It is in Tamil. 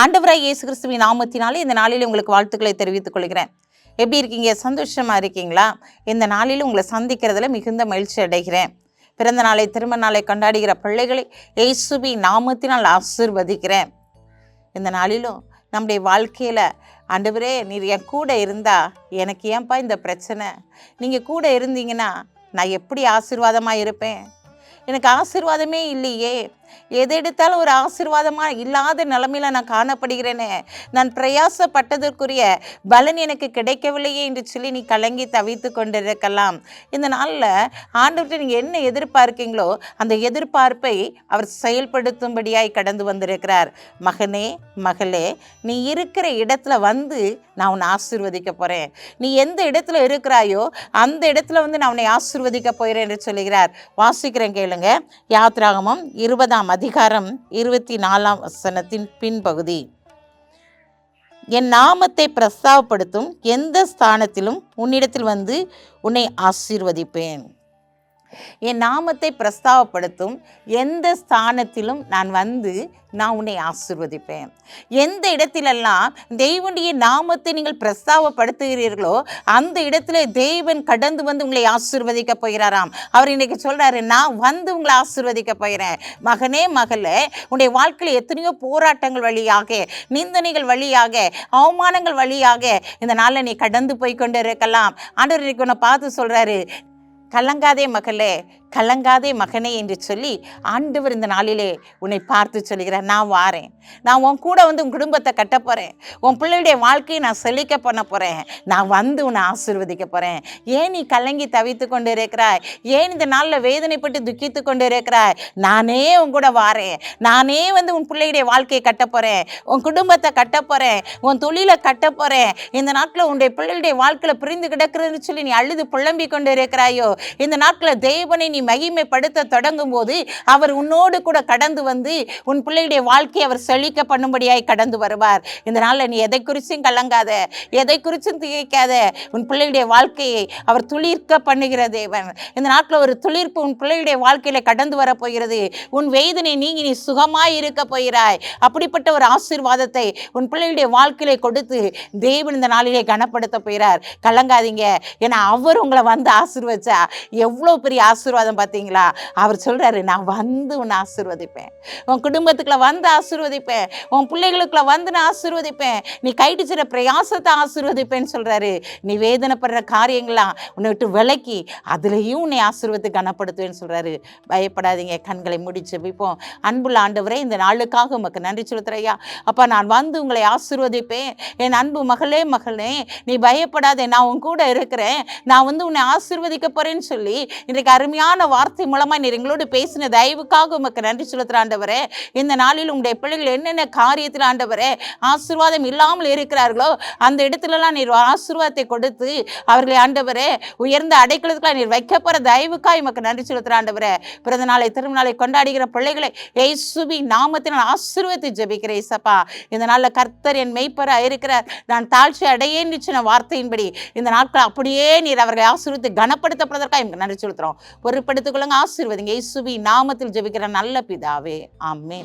ஆண்டவராய் இயேசு கிறிஸ்துவின் நாமத்தினாலே இந்த நாளில் உங்களுக்கு வாழ்த்துக்களை தெரிவித்துக் கொள்கிறேன். எப்படி இருக்கீங்க? சந்தோஷமாக இருக்கீங்களா? இந்த நாளில் உங்களை சந்திக்கிறதுல மிகுந்த மகிழ்ச்சி அடைகிறேன். பிறந்த நாளை திருமண நாளை கொண்டாடுகிற பிள்ளைகளை இயேசுவி நாமத்தினால் ஆசிர்வதிக்கிறேன். இந்த நாளிலும் நம்முடைய வாழ்க்கையில் ஆண்டவரே நீர் என் கூட இருந்தா எனக்கு ஏன்பா இந்த பிரச்சனை? நீங்கள் கூட இருந்தீங்கன்னா நான் எப்படி ஆசீர்வாதமாக இருப்பேன்? எனக்கு ஆசீர்வாதமே இல்லையே. எது எடுத்தாலும் ஒரு ஆசீர்வாதமாக இல்லாத நிலமையில நான் காணப்படுகிறேனே. நான் பிரயாசப்பட்டதற்குரிய பலன் எனக்கு கிடைக்கவில்லையே என்று சொல்லி நீ கலங்கி தவித்து கொண்டிருக்கலாம். இந்த நாளில் ஆண்டவர்கிட்ட நீங்கள் என்ன எதிர்பார்க்கீங்களோ அந்த எதிர்பார்ப்பை அவர் செயல்படுத்தும்படியாய் கடந்து வந்திருக்கிறார். மகனே மகளே நீ இருக்கிற இடத்துல வந்து நான் உன்னை ஆசீர்வதிக்க போகிறேன் நீ எந்த இடத்துல இருக்கிறாயோ அந்த இடத்துல வந்து நான் உன்னை ஆசீர்வதிக்க போகிறேன் என்று சொல்லுகிறார். வாசிக்கிறேன் கேளுங்க. யாத்ராகமம் இருபதாம் அதிகாரம் இருபத்தி நாலாம் வசனத்தின் பின்பகுதி. என் நாமத்தை பிரஸ்தாவப்படுத்தும் எந்த ஸ்தானத்திலும் உன்னிடத்தில் வந்து உன்னை ஆசீர்வதிப்பேன். என் நாமத்தை பிரஸ்தாவப்படுத்தும் எந்த ஸ்தானத்திலும் நான் வந்து நான் உன்னை ஆசிர்வதிப்பேன். எந்த இடத்திலெல்லாம் தெய்வனுடைய நாமத்தை நீங்கள் பிரஸ்தாவப்படுத்துகிறீர்களோ அந்த இடத்துல தெய்வன் கடந்து வந்து உங்களை ஆசிர்வதிக்க போகிறாராம். அவர் இன்னைக்கு சொல்கிறாரு நான் வந்து உங்களை ஆசிர்வதிக்க போகிறேன். மகனே மகளே உன்னுடைய வாழ்க்கையில் எத்தனையோ போராட்டங்கள் வழியாக நிந்தனைகள் வழியாக அவமானங்கள் வழியாக இந்த நாளில் நீ கடந்து போய் கொண்டு இருக்கலாம் ஆண்டவர் இன்னைக்கு உன்னை பார்த்து சொல்கிறாரு கலங்காதே மகளே கலங்காதே மகனே என்று சொல்லி ஆண்டவர் இந்த நாளிலே உன்னை பார்த்து சொல்கிறார் நான் வாரேன். நான் உன் கூட வந்து உன் குடும்பத்தை கட்ட போகிறேன் உன் பிள்ளையுடைய வாழ்க்கையை நான் செழிக்க பண்ண போகிறேன் நான் வந்து உன்னை ஆசிர்வதிக்க போகிறேன் ஏன் நீ கலங்கி தவித்து கொண்டு இருக்கிறாய் ஏன் இந்த நாளில் வேதனைப்பட்டு துக்கித்து கொண்டு இருக்கிறாய் நானே உன் கூட வாரேன். நானே வந்து உன் பிள்ளையுடைய வாழ்க்கையை கட்ட போகிறேன் உன் குடும்பத்தை கட்ட போகிறேன் உன் தொழிலை கட்ட போகிறேன் இந்த நாட்டில் உன்னுடைய பிள்ளைகளுடைய வாழ்க்கையில் பிரிந்து கிடக்கிறதுன்னு சொல்லி நீ அழுது புலம்பிக் கொண்டு இருக்கிறாயோ இந்த நாட்களில் தேவனை நீ மகிமைப்படுத்த தொடங்கும் போது அவர் உன்னோடு கூட கடந்து வந்து உன் பிள்ளையுடைய வாழ்க்கையை அவர் செழிக்க பண்ணும்படியாய் கடந்து வருவார். இந்த நாளில் நீ எதை குறிச்சும் கலங்காத எதை குறிச்சும் திகைக்காத உன் பிள்ளையுடைய வாழ்க்கையை அவர் துளிர்க்க பண்ணுகிற தேவன். இந்த நாட்டில் ஒரு துளிர்ப்பு உன் பிள்ளையுடைய வாழ்க்கையில கடந்து வர போகிறது. உன் வேதனை நீங்கி நீ சுகமாய் இருக்க போகிறாய். அப்படிப்பட்ட ஒரு ஆசீர்வாதத்தை உன் பிள்ளையுடைய வாழ்க்கையில கொடுத்து தேவன் இந்த நாளிலே கனப்படுத்த போகிறார். கலங்காதீங்க. ஏன்னா அவர் உங்களை வந்து ஆசீர்வச்சா. எவ்வளோ பெரிய ஆசீர்வாதம் பார்த்தீங்களா? அவர் சொல்கிறாரு நான் வந்து உன்னை ஆசீர்வதிப்பேன். உன் குடும்பத்துக்குள்ள வந்து ஆசீர்வதிப்பேன். உன் பிள்ளைகளுக்குள்ள வந்து நான் ஆசீர்வதிப்பேன். நீ கைடிச்சிட பிரயாசத்தை ஆசீர்வதிப்பேன்னு சொல்கிறாரு நீ வேதனைப்படுற காரியங்களாம் உன்னை விட்டு விலக்கி அதுலேயும் உன்னை ஆசீர்வத்தை கனப்படுத்துவேன்னு சொல்கிறாரு பயப்படாதீங்க கண்களை முடிச்சு வைப்போம். அன்புள்ள ஆண்டவரே இந்த நாளுக்காக உமக்கு நன்றி சொல்லுத்துறையா அப்பா நான் வந்து உங்களை ஆசீர்வதிப்பேன். என் அன்பு மகளே மகளே நீ பயப்படாதே. நான் உன் கூட இருக்கிறேன். நான் வந்து உன்னை ஆசீர்வதிக்க போகிறேன்னு சொல்லி இன்றைக்கு அருமையான வார்த்தை மூலமாக நீர் எங்களோடு பேசின தயவுக்காக உமக்கு நன்றி செலுத்துகிற ஆண்டவரே. இந்த நாளில் உங்களுடைய பிள்ளைகள் என்னென்ன காரியத்தில் ஆண்டவரே ஆசீர்வாதம் இல்லாமல் இருக்கிறார்களோ அந்த இடத்துலலாம் நீர் ஆசீர்வாதத்தை கொடுத்து அவர்களை ஆண்டவரே உயர்ந்த அடைக்கலத்துக்கெல்லாம் நீர் வைக்க போகிற தயவுக்காக உமக்கு நன்றி செலுத்துகிற ஆண்டவரே. பிறந்த நாளை திருநாளை கொண்டாடுகிற பிள்ளைகளை ஏசுபி நாமத்தினால் ஆசீர்வத்தை ஜெபிக்கிறேன் இசப்பா இந்த நாளில் கர்த்தர் என் மெய்ப்பராக இருக்கிறார். நான் தாழ்ச்சி அடையேன் சொன்ன வார்த்தையின்படி இந்த நாட்கள் அப்படியே நீர் அவர்களை ஆசீர்வித்து கனப்படுத்தப்படுவதற்காக எனக்கு நன்றி செலுத்துகிறோம் பொறுப்படுத்திக் கொள்ளுங்க ஆசீர்வதிங்க. இயேசுவி நாமத்தில் ஜெபிக்கிற நல்ல பிதாவே. ஆமே